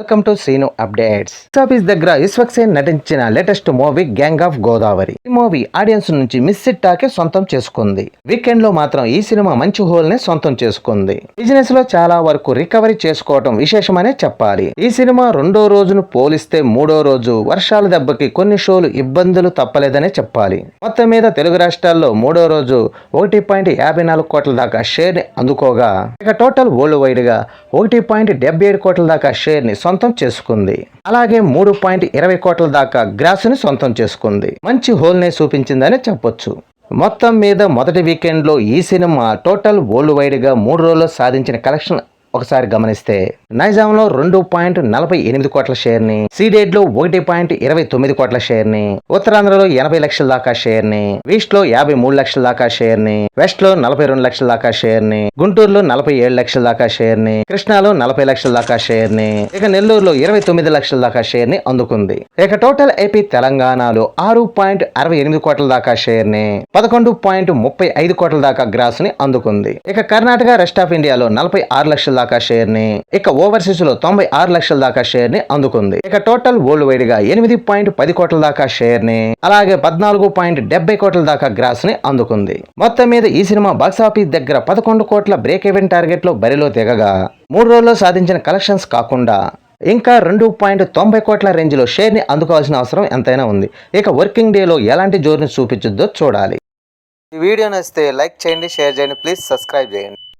Welcome to Seenu updates office దగ్గర విశ్వక్ సేన్ నటించిన latest movie gang of Godavari ఈ movie audience నుంచి మిస్ టాకే సొంతం చేసుకుంది. వీకెండ్లో మాత్రం ఈ సినిమా మంచి హోల్ని సొంతం చేసుకుంది. బిజినెస్లో చాలా వరకు రికవరీ చేసుకోవటం విశేషమనే చెప్పాలి. ఈ సినిమా రెండో రోజును పోలిస్తే మూడో రోజు వర్షాల దెబ్బకి కొన్ని షోలు ఇబ్బందులు తప్పలేదనే చెప్పాలి. మొత్తం మీద తెలుగు రాష్ట్రాల్లో మూడో రోజు ఒకటి పాయింట్ యాభై నాలుగు కోట్ల దాకా షేర్ని అందుకోగా ఇక టోటల్ వరల్డ్ వైడ్గా ఒకటి పాయింట్ డెబ్బై ఏడు కోట్ల దాకా షేర్ని సొంతం చేసుకుంది. అలాగే మూడు పాయింట్ ఇరవై కోట్ల దాకా గ్రాస్ని సొంతం చేసుకుంది. మంచి హోల్ని చూపించిందని చెప్పొచ్చు. మొత్తం మీద మొదటి వీకెండ్లో ఈ సినిమా టోటల్ వరల్డ్ వైడ్గా మూడు రోజుల్లో సాధించిన కలెక్షన్ ఒకసారి గమనిస్తే నైజాంలో రెండు పాయింట్ నలభై ఎనిమిది కోట్ల షేర్ని ఒకటి పాయింట్ ఇరవై తొమ్మిది కోట్ల షేర్ని ఉత్తరాంధ్రలో ఎనభై లక్షల దాకా షేర్ని యాభై మూడు లక్షల దాకా షేర్ని వెస్ట్లో వెస్ట్లో నలభై రెండు లక్షల దాకా షేర్ని గుంటూరులో నలభై ఏడు లక్షల దాకా షేర్ని కృష్ణాలో నలభై లక్షల దాకా షేర్ని ఇక నెల్లూరులో ఇరవై తొమ్మిది లక్షల దాకా షేర్ని అందుకుంది. ఇక టోటల్ ఏపీ తెలంగాణలో ఆరు పాయింట్ అరవై ఎనిమిది కోట్ల దాకా షేర్ని పదకొండు పాయింట్ ముప్పై ఐదు కోట్ల దాకా గ్రాస్ని అందుకుంది. ఇక కర్ణాటక రెస్ట్ ఆఫ్ ఇండియాలో నలభై ఆరు లక్షల దాకా షేర్ని ఇక ఓవర్సీస్లో తొంభై ఆరు లక్షల దాకా షేర్ని అందుకుంది. ఇక టోటల్ వరల్డ్ వైడ్గా ఎనిమిది పాయింట్ పది కోట్ల దాకా షేర్ని అలాగే పద్నాలుగు పాయింట్ డెబ్బై కోట్ల దాకా గ్రాస్ని అందుకుంది. మొత్తం మీద ఈ సినిమా బాక్సాఫీస్ దగ్గర పదకొండు కోట్ల బ్రేక్ ఈవెన్ టార్గెట్లో బరిలో దిగగా మూడు రోజుల్లో సాధించిన కలెక్షన్స్ కాకుండా ఇంకా రెండు పాయింట్ తొంభై కోట్ల రేంజ్లో షేర్ని అందుకోవాల్సిన అవసరం ఎంతైనా ఉంది. ఇక వర్కింగ్ డేలో ఎలాంటి జోరుని చూపించుద్దో చూడాలి. ఈ వీడియో నచ్చితే లైక్ చేయండి షేర్ చేయండి ప్లీజ్ సబ్స్క్రైబ్ చేయండి.